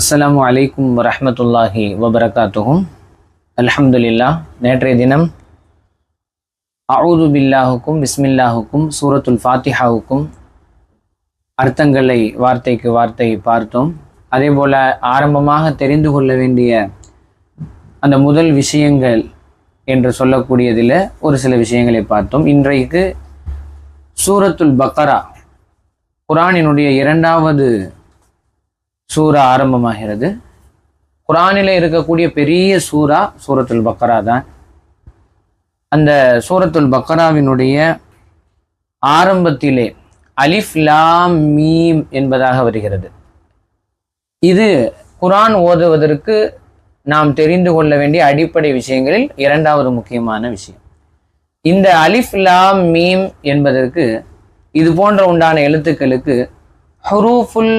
அஸ்லாம் அலைக்கும் வரமத்துல்லாஹி வபரகாத்துகும் அலமதுல்லா நேற்றைய தினம் அவுது பில்லாஹுக்கும் பிஸ்மில்லாஹுக்கும் சூரத்துல் ஃபாத்திஹாவுக்கும் அர்த்தங்களை வார்த்தைக்கு வார்த்தை பார்த்தோம். அதே போல ஆரம்பமாக தெரிந்து கொள்ள வேண்டிய அந்த முதல் விஷயங்கள் என்று சொல்லக்கூடியதில் ஒரு சில விஷயங்களை பார்த்தோம். இன்றைக்கு சூரத்துல் பக்கரா குரானினுடைய இரண்டாவது சூரா ஆரம்பமாகிறது. குரானில் இருக்கக்கூடிய பெரிய சூரா சூரத்துல் பக்கரா தான். அந்த சூரத்துல் பக்கராவினுடைய ஆரம்பத்திலே அலிஃப் லாம் மீம் என்பதாக வருகிறது. இது குரான் ஓதுவதற்கு நாம் தெரிந்து கொள்ள வேண்டிய அடிப்படை விஷயங்களில் இரண்டாவது முக்கியமான விஷயம். இந்த அலிஃப் லாம் மீம் என்பதற்கு இது போன்ற உண்டான எழுத்துக்களுக்கு ஹுரூஃபுல்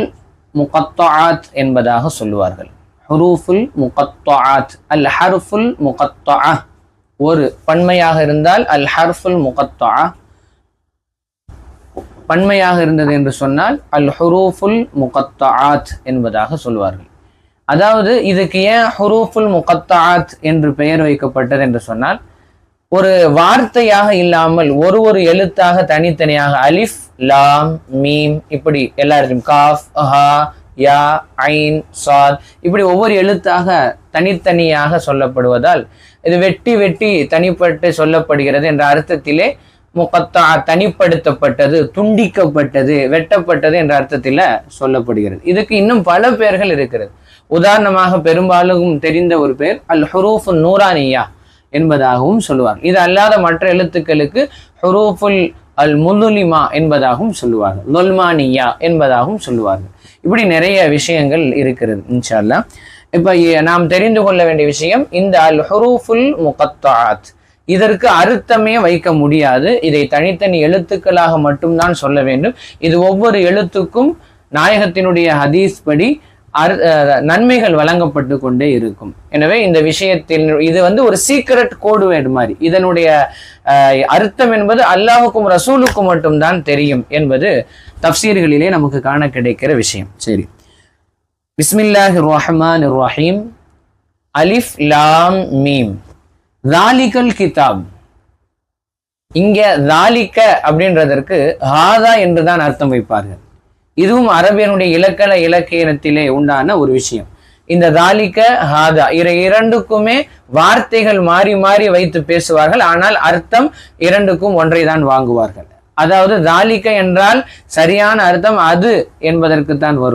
முகத்தாத் என்பதாக சொல்லுவார்கள். ஹுரூஃபுல் முகத்தாத் அல் ஹர்ஃபுல் முகத்தா ஒரு பன்மையாக இருந்தால் அல் ஹர்ஃபுல் முகத்தா பன்மையாக இருந்தது என்று சொன்னால் அல் ஹுரூஃபுல் முகத்தாத் என்பதாக சொல்வார்கள். அதாவது இதுக்கு ஏன் ஹுரூஃபுல் முகத்தாத் என்று பெயர் வைக்கப்பட்டது என்று சொன்னால் ஒரு வார்த்தையாக இல்லாமல் ஒரு ஒரு எழுத்தாக தனித்தனியாக அலிஃப் லாம் மீம் இப்படி எல்லாருக்கும் காஃப் ஹா யா ஐன் சாத் இப்படி ஒவ்வொரு எழுத்தாக தனித்தனியாக சொல்லப்படுவதால் இது வெட்டி வெட்டி தனிப்பட்டு சொல்லப்படுகிறது என்ற அர்த்தத்திலே முகத்தா தனிப்படுத்தப்பட்டது துண்டிக்கப்பட்டது வெட்டப்பட்டது என்ற அர்த்தத்தில் சொல்லப்படுகிறது. இதுக்கு இன்னும் பல பெயர்கள் இருக்கிறது. உதாரணமாக பெரும்பாலும் தெரிந்த ஒரு பெயர் அல் ஹுரூஃப் நூரானியா. என்பதாகவும் சொல்லுவார். இது அல்லாத மற்ற எழுத்துக்களுக்கு ஹுரூஃபுல் அல் முதுலிமா என்பதாகவும் சொல்லுவார்கள் லொல்மானியா என்பதாகவும் சொல்லுவார்கள் இப்படி நிறைய விஷயங்கள் இருக்கிறது இன்ஷால்லா இப்போ நாம் தெரிந்து கொள்ள வேண்டிய விஷயம் இந்த அல் ஹுரூஃபுல் முகத்தாத். இதற்கு அர்த்தமே வைக்க முடியாது. இதை தனித்தனி எழுத்துக்களாக மட்டும்தான் சொல்ல வேண்டும். இது ஒவ்வொரு எழுத்துக்கும் நாயகத்தினுடைய ஹதீஸ் படி நன்மைகள் வழங்கப்பட்டு கொண்டே இருக்கும். எனவே இந்த விஷயத்தில் இது வந்து ஒரு சீக்ரெட் கோடு வேர்டு மாதிரி. இதனுடைய அர்த்தம் என்பது அல்லாஹுக்கும் ரசூலுக்கும் மட்டும்தான் தெரியும் என்பது தப்சீர்களிலே நமக்கு காண கிடைக்கிற விஷயம். சரி. பிஸ்மில்லாஹி ரஹ்மான் ரஹீம் அலிஃப் லாம் மீம். தாலிகல் கிதாப் இங்க தாலிக்க அப்படின்றதற்கு ஹாதா என்றுதான் அர்த்தம் வைப்பார்கள். இதுவும் அரபியனுடைய இலக்கண இலக்கியத்திலே உண்டான ஒரு விஷயம். இந்த தாலிக்க ஹாதா இரு இரண்டுக்குமே வார்த்தைகள் மாறி மாறி வைத்து பேசுவார்கள் ஆனால் அர்த்தம் இரண்டுக்கும் ஒன்றை தான் வாங்குவார்கள். அதாவது தாலிக்க என்றால் சரியான அர்த்தம் அது என்பதற்கு தான் வரும்.